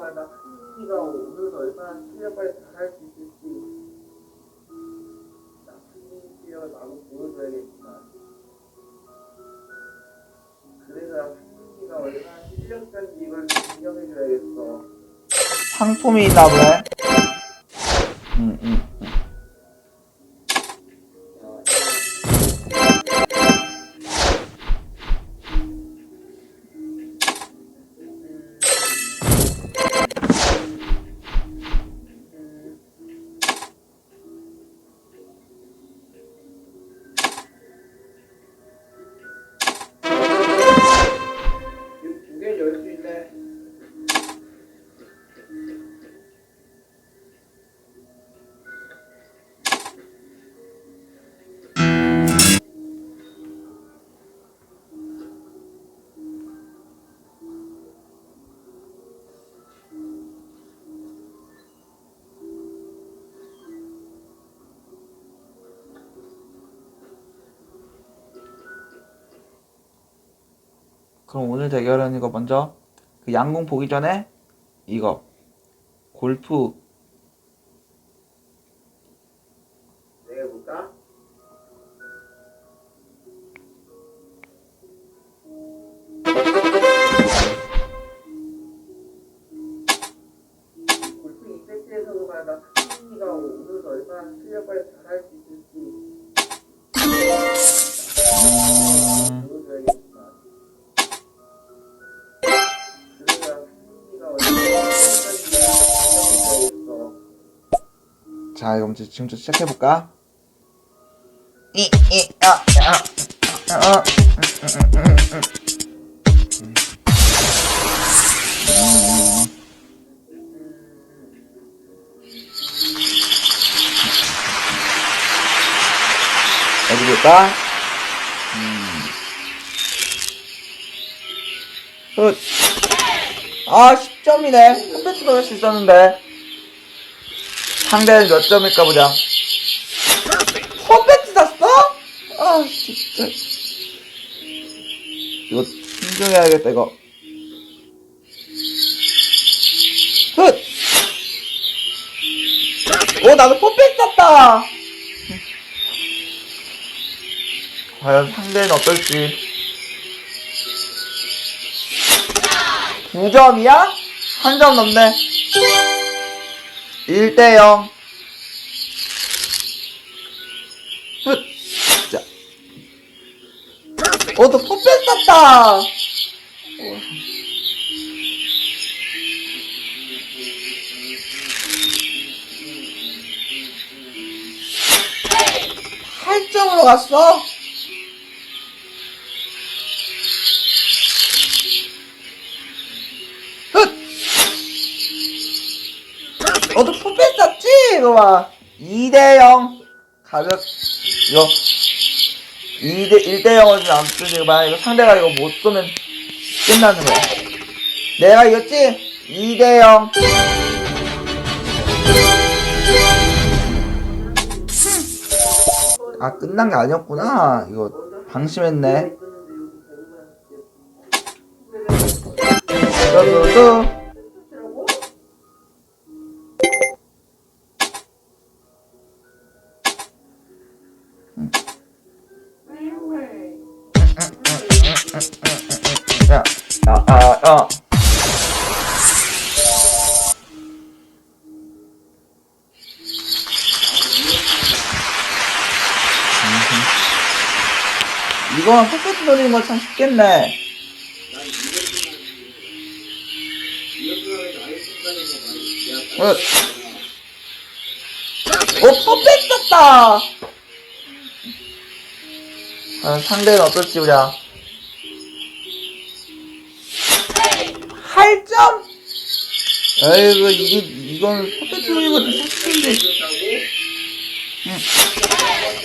말다 승리가 오늘 얼마나 실력을 잘할 수 있을지 나 승리 실력을 마구 보여줘야겠구나. 그래서 승리가 얼마나 실력자인지 이걸 증명해줘야겠어. 상품이 있나 보네. 그럼 오늘 대결은 이거 먼저 그 양궁 보기 전에 이거 골프 자 그럼 이제 지금부터 시작해 볼까? 이이아야 어. 어디 볼까? 음. 굿. 아 10점이네 컴퓨터도 할 수 있었는데 상대는 몇 점일까 보자. 컴배트 샀어? 아, 진짜. 이거 신중해야겠다, 이거. 훗! 오, 나도 컴배트 샀다! 과연 상대는 어떨지. 9점이야? 한 점 넘네. 1대 0. 훗. 자. 어, 너 포ペ쌌다. 팔점으로 갔어? 너도 포페 쌌지? 이거 봐. 2대0. 가볍, 이거. 2대, 1대0을 안 쓰지. 마. 이거 상대가 이거 못 쏘면 끝나는 거야. 내가 이겼지? 2대0. 아, 끝난 게 아니었구나. 이거 방심했네. 뚜뚜뚜. 이거 포켓 돌리는 거참 쉽겠네. 어, 오, 퍼펙 썼다! 아, 상대는 어떨지, 보자. 8점? 에이구, 이게, 이건 퍼펙트 것도 쉽은데. 응.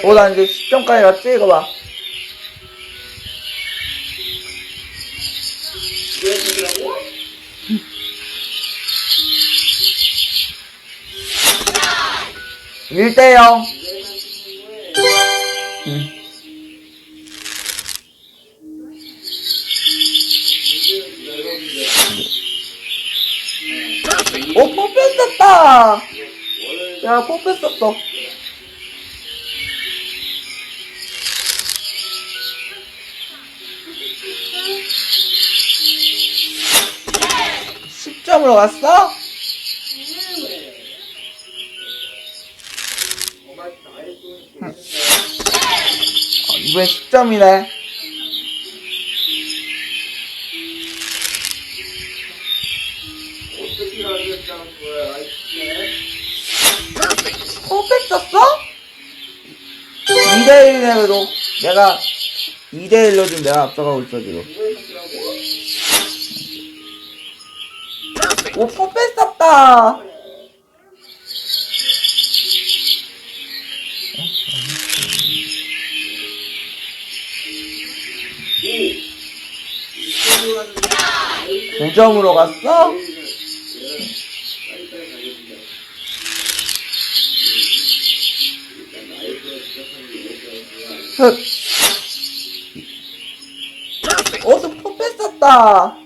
오, 난 이제 10점까지 갔지? 이거 봐. 일대 0. 응. 오, 포패 썼다! 야, 썼어. 점으로 좀 되는데 어, 이번엔 10점이네. 어떻게 가겠다는 거야 아이씨 포패 썼어? 2대1이네, 그래도. 내가 2대1로 지금 내가 앞서가고 있어, 지금. 오, 포패 썼다! 이쪽으로 가는데 아이씨 9점으로 갔어? 또 포패 썼다!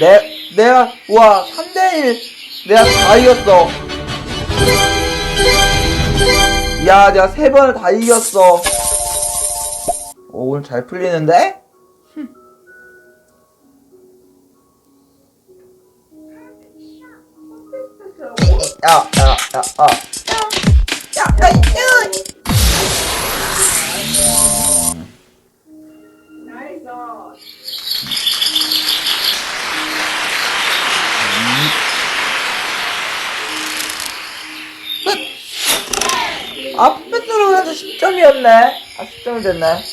내, 내가, 우와, 3대1. 내가 다 이겼어. 야, 내가 세 번을 다 이겼어. 오, 오늘 잘 풀리는데? 흠. 야, 야, 야, 아. 야, 야, 야, 야. 아, 10점이었네. 아, 10점이 됐네.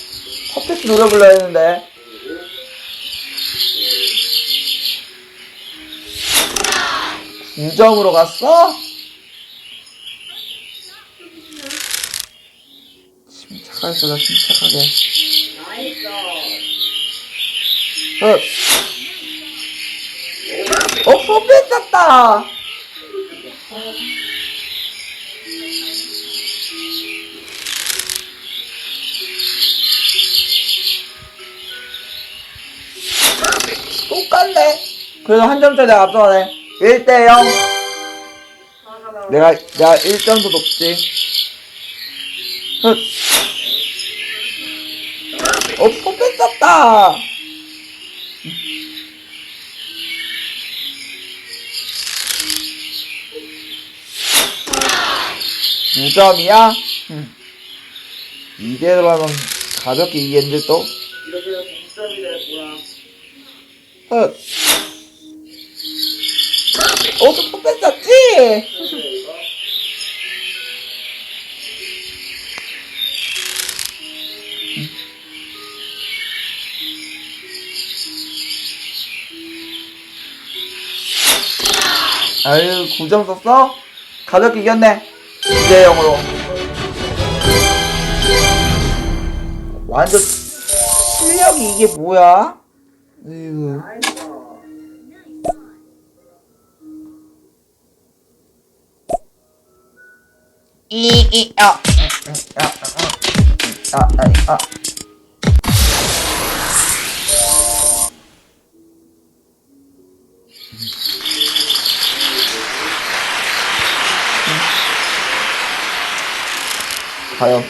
퍼펙트 노래 불러야 했는데. 구점으로 갔어? 침착하게 써라, 침착하게. 어. 어, 퍼펙트 떴다! 똑같네. 그래도 한 점짜리 내가 앞서가네. 1대 0. 내가, 내가 1점 더 높지. 흑. 어, 썼다. 두 점이야? 응. 이대로 하면 가볍게 이기겠는데 또? 이렇게 동점이 됐 어, 또 포패 썼지? 이거 아유, 9점 썼어? 가볍게 이겼네. 2대 0으로. 완전 실력이 이게 뭐야? 으이구. 나이스. 이, 이, 음, 아, 아, 아, 아, 아. 과연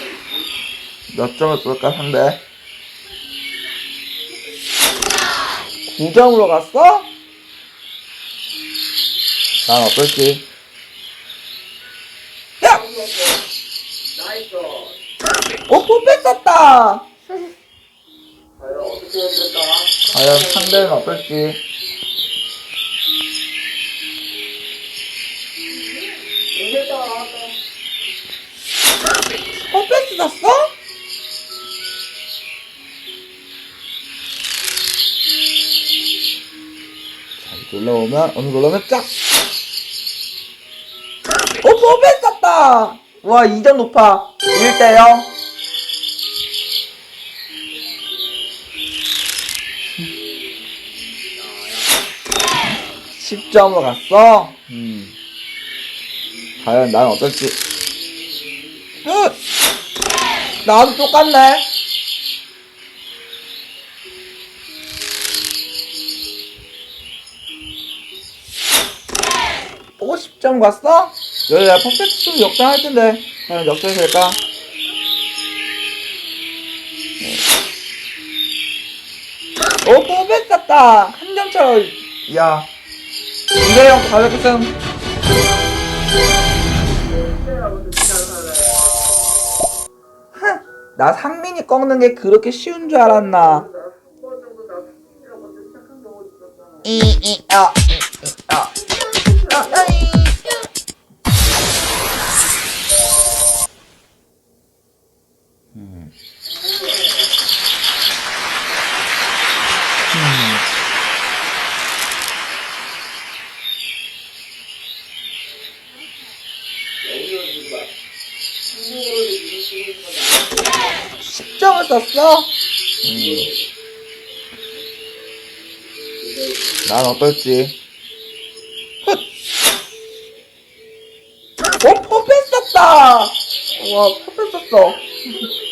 몇 점을 쏠까 상대? 9점으로 갔어? 난 어떨지? 야! 오, 썼다! 과연 어떻게 했을까? 과연 상대는 어떨지? 포패 썼어? 이렇게 올라오면, 어느 올라오면 쫙! 오, 포패 썼다! 와, 2점 높아. 1대 0. 십점으로 갔어? 음. 과연 난 어떨지. 흑! 나도 똑같네. 10점 갔어? 여기 내가 퍼펙트 쓰면 역전 할 텐데. 과연 역전이 될까? 오, 또 뺐었다. 한 점 차로. 야. 이대형 가볍게 승. 실제하고 진짜 살아요. 흥, 나 상민이 꺾는 게 그렇게 쉬운 줄 알았나. 나한번 정도 나 승리라고 먼저 시작한 경우 있었잖아. 이, 이, 아, 아. 나 10점을 썼어? 음. 난 어떨지. 훗! 어, 퍼펙 썼다! 와, 퍼펙 썼어.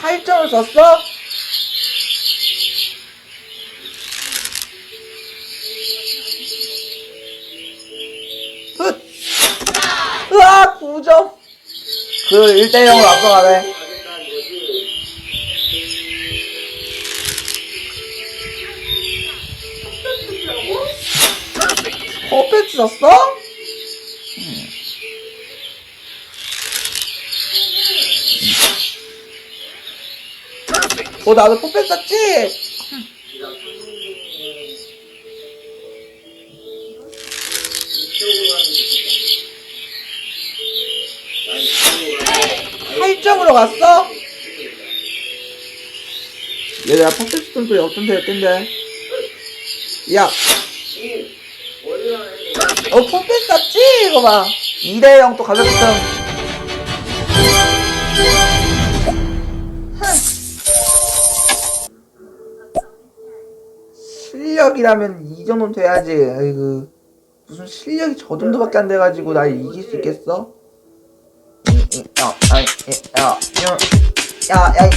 8점을 썼어? 훗! 으아, 9점. 그 1대0으로 앞서가네. 퍼펙트 썼어? 음. 어, 나도 이쪽으로 가는 8점으로 갔어? 얘 내가 퍼펙트 좀또 역전될 텐데. 야, 어, 퍼펙트 썼지? 이거 봐. 2대0 또 가볍게 좀. 실력이라면 이 정도는 돼야지. 아이고. 무슨 실력이 저 정도밖에 안 돼가지고 날 이길 수 있겠어? 이, 이, 야, 아이, 이, 야, 야,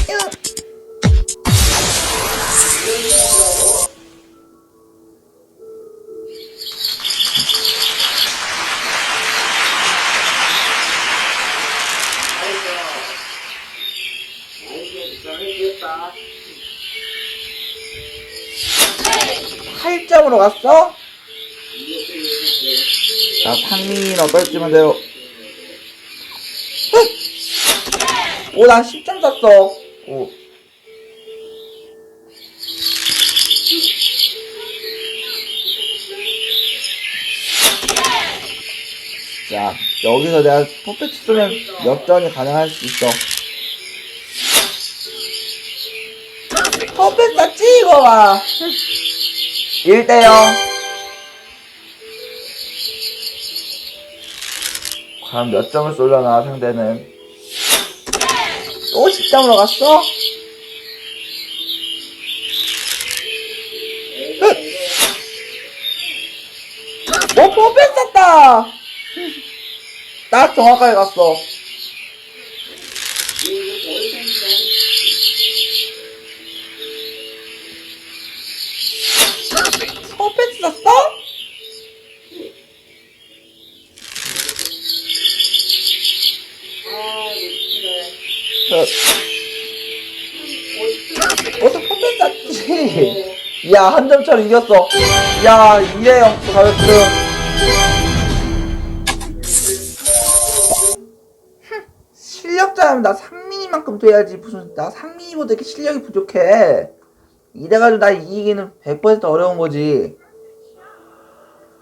8점으로 갔어? 자, 상민이는 어떨지만 돼요. 오, 난 10점 샀어. 오. 자, 여기서 내가 퍼펙트 쓰면 역전이 가능할 수 있어. 퍼펙트 이거 봐. 1대0. 과연 몇 점을 쏠려나 상대는 또 10점으로 갔어? 오 퍼펙트 쐈다 딱 정확하게 갔어 저, 어서 퍼펙트 쐈지? 야 한 점 차로 이겼어. 야 2대0 또 가볍게 실력자면 나 상민이만큼 돼야지 무슨 나 상민이보다 이렇게 실력이 부족해. 이래가지고 나 이기기는 100% 어려운 거지